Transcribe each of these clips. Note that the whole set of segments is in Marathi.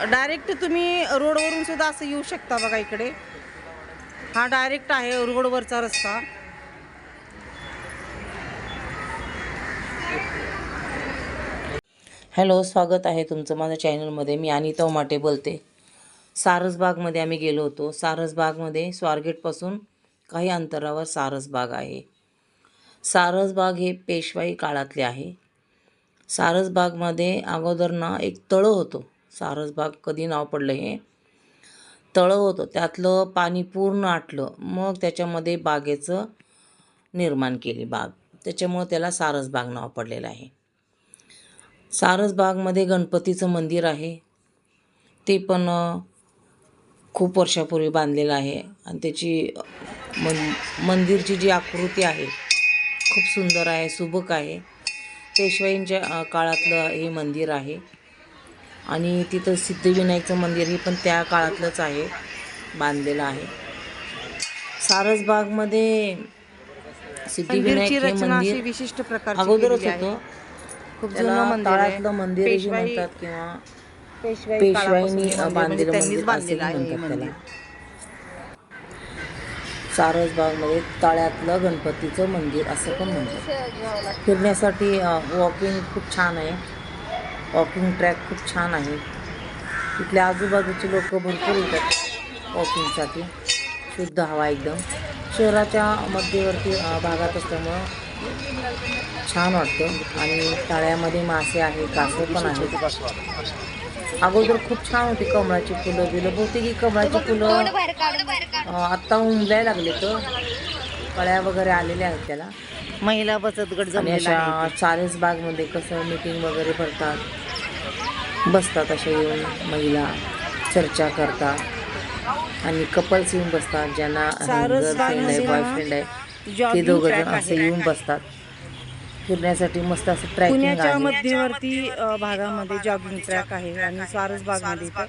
डायरेक्ट तुम्ही रोडवरून सुद्धा असं येऊ शकता बघा इकडे. हा डायरेक्ट आहे रोडवरचा रस्ता. हॅलो स्वागत आहे तुमचं माझ्या चॅनलमध्ये. मी अनिता उमाटे बोलते. सारसबागमध्ये आम्ही गेलो होतो. सारसबागमध्ये स्वारगेटपासून काही अंतरावर सारसबाग आहे. सारसबाग हे पेशवाई काळातले आहे. सारसबागमध्ये अगोदर ना एक तळं होतं. सारसबाग कधी नाव पडलं हे? तळं होतं. त्यातलं पाणी पूर्ण आटलं. मग त्याच्यामध्ये बागेचं निर्माण केली बाग. त्याच्यामुळं त्याला सारसबाग नाव पडलेलं आहे. सारसबागमध्ये गणपतीचं मंदिर आहे. ते पण खूप वर्षापूर्वी बांधलेलं आहे. आणि त्याची मन मंदिरची जी आकृती आहे खूप सुंदर आहे सुबक आहे. पेशवाईंच्या काळातलं हे मंदिर आहे. आणि तिथं सिद्धिविनायकचं मंदिर हे पण त्या काळातलंच आहे बांधलेलं आहे. सारसबागमध्ये सिद्धिविनायक हे मंदिर विशिष्ट प्रकारची अगोदरच. होतं. खूप जुनं त्याला मंदिर हे म्हणतात किंवा पेशवाई पेशवाईंनी म्हणजे बांधलेलं मंदिर बांधलेलं आहे त्याला. सारसबागमध्ये तळ्यातलं गणपतीचं मंदिर असं पण म्हणतात. फिरण्यासाठी वॉकिंग खूप छान आहे. वॉकिंग ट्रॅक खूप छान आहे. तिथल्या आजूबाजूचे लोक भरपूर येतात वॉकिंगसाठी शुद्ध हवा एकदम. शहराच्या मध्यवर्ती भागात असल्यामुळं छान वाटतं. आणि तळ्यामध्ये मासे आहे कासव पण आहेत. अगोदर खूप छान होती कमळाची फुलं बिलं. बहुतेक ही कमळाची फुलं आत्ता उमलायला लागले तर कळ्या वगैरे आलेल्या आहेत त्याला. महिला बचत गट आणि जमलेला आहे. अशा चाळीस बागमध्ये कसं मीटिंग वगैरे भरतात बसतात अशा येऊन महिला चर्चा करतात. आणि कपल्स येऊन बसतात ज्यांना सारस गर्लफ्रेंड आहे बागमध्ये ना बॉयफ्रेंड आहे ते दोघं जण असं आहे. येऊन बसतात. फिरण्यासाठी मस्त असं ट्रॅकिंग पुण्याच्या आहे. मध्यवर्ती अ, भागामध्ये जॉगिंग ट्रॅक आहे आणि स्वारस बागमध्ये इथं.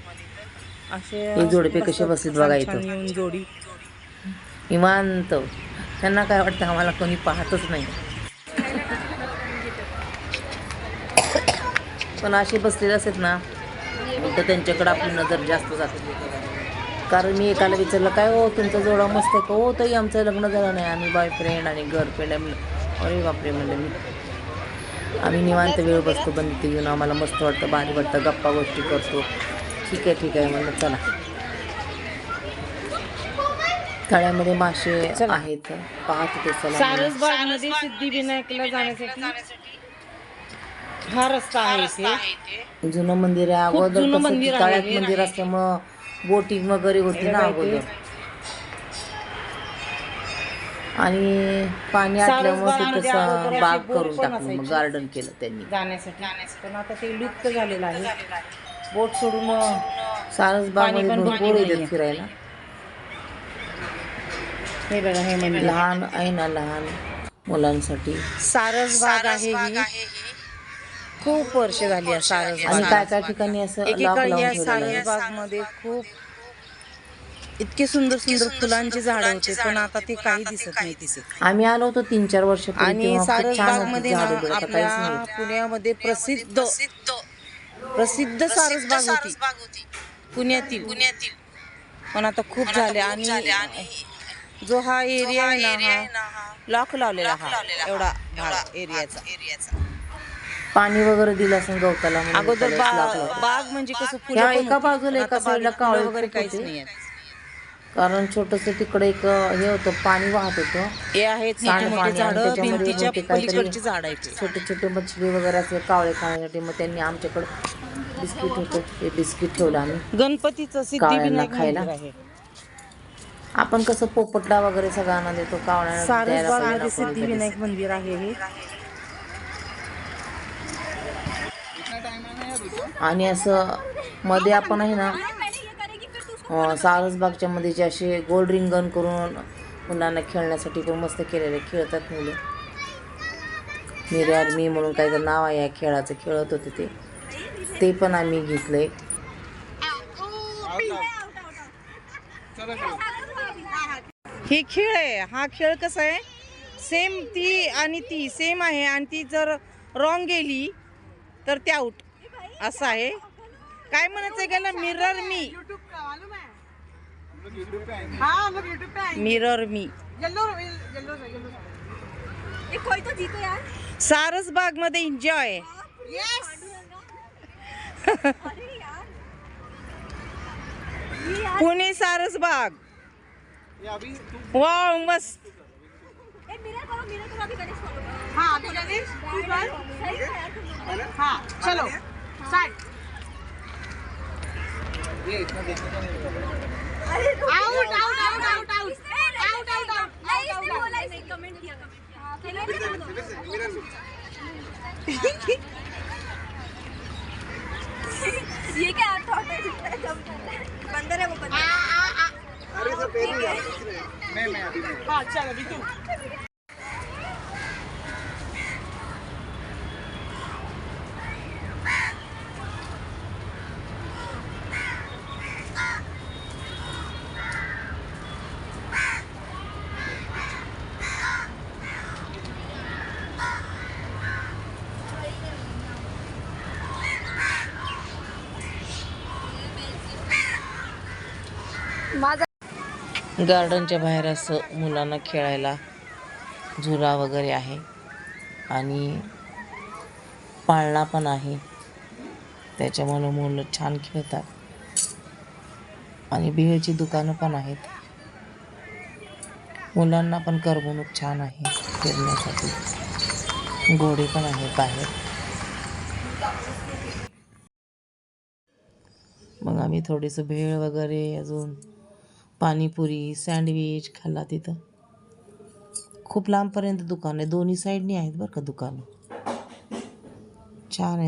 असे हे जोडपे कसे बसतात बसलेत बघा छान- छान इथं. येऊन जोडी. निवांत त्यांना काय वाटतं आम्हाला कोणी पाहतच नाही. पण असे बसलेले असतात ना तर त्यांच्याकडं आपली नजर जास्त जाते. कारण मी एकाला विचारलं काय हो तुमचा जोडा मस्त आहे का? हो तरी आमचं लग्न झालं नाही. आम्ही बॉयफ्रेंड आणि गर्लफ्रेंड आहे अरे बापरे म्हणलं मी. आम्ही निवांत वेळ बसतो बंदी येऊन आम्हाला मस्त वाटतं भारी वाटतं गप्पा गोष्टी करतो. ठीक आहे ठीक आहे म्हणलं चला. तळ्यामध्ये मासे आहेत पाहत होते सिद्धिविनायकला जाण्यासाठी हा रस्ता आहे इथे. जुनं मंदिर आहे. खूप अगोदर जुनं कसं मंदिर आहे. तळ्यात. मंदिर असल्यामुळं बोटिंग वगैरे होती ना अगोदर. आणि पाणी आटल्यामुळे ते सारसबागमध्ये तसं बाग करून पण टाकलं मग असायची. गार्डन केलं त्यांनी. जाण्यासाठी. पण आता ते लुप्त झालेलं आहे. बोट सोडून अ, सारस बागमध्ये पण भरपूर भरपूर येतात नाहीये. फिरायला. हे बघा हे मंदिर लहान आहे ना लहान मुलांसाठी. सारस बाग आहे ही. खूप वर्ष झाली आहे सारस आणि काय काय ठिकाणी असं एकेकाळी या सारस बाग. मध्ये खूप इतके सुंदर सुंदर फुलांची झाडं होते पण आता ते काही दिसत नाही. दिसत आम्ही आलो होतो तीन चार वर्ष आणि सारस बागमध्ये आपल्या पुण्यामध्ये प्रसिद्ध प्रसिद्ध सारस बाग होती. पुण्यातील. पण आता खूप झाले आणि जो हा एरिया आहे ना हा लॉक लावलेला हा एवढा भाग एरियाचा पाणी वगैरे दिलं असं गवताला अगोदर बा-. बाग म्हणजे कसं ह्या एका. बाजूला एका साईडला कावळे वगैरे काहीच. नाही. कारण छोटस तिकडे एक हे होतं पाणी वाहत होतं हे आहेत मोठे सांडपाणी मोठे आणि झाडं त्याच्यामध्ये भिंतीच्या मोठे काहीतरी- पलीकडची झाड आहेत छोटे छोटे मछली वगैरे असे कावळे खाण्यासाठी मग त्यांनी आमच्याकडे बिस्किट होतं ते बिस्किट ठेवलं आम्ही गणपतीचं सिद्धिविनायक खायला. मंदिर आहे आपण कसं पोपटला वगैरे सगळ्यांना देतो आपण सिद्धिविनायक मंदिर आहे हे आणि असं मध्ये आपण आहे ना सारसबागच्या मध्ये जे असे गोल रिंगण करून मुलांना खेळण्यासाठी पण मस्त केलेले खेळतात मुलं मिऱ्यार मी म्हणून काहीतरी नाव आहे या खेळाचं खेळत होते ते ते पण आम्ही घेतलंय हे खेळ आहे. हा खेळ कसा आहे? सेम ती आणि ती. सेम आहे. आणि ती जर रॉंग गेली तर ते आऊट असं आहे. काय म्हणायचंय गेला? मिरर मी मिरर मी येलो येलो येलो कोई तो जीतो यार. सारस बागमध्ये एन्जॉय पुणे सारसबाग. वाव मस्त. चलो आउट ये क्या आठ बंदर है वो बंदर। अरे सब मैं मैं अभी हां चल अभी तू। गार्डनच्या बाहेर असं मुलांना खेळायला झुला वगैरे आहे. आणि पाळणा पण आहे. त्याच्यामुळं मुलं छान खेळतात. आणि बिहेची दुकानं पण आहेत. मुलांना पण करमणूक छान आहे फिरण्यासाठी घोडे पण आहेत बाहेर. मग आम्ही थोडीसं भेळ वगैरे अजून पाणीपुरी सँडविच खाल्ला तिथं. खूप लांबपर्यंत दुकान आहे. दोन्ही साईडनी आहेत बरं का दुकानं. छान आहे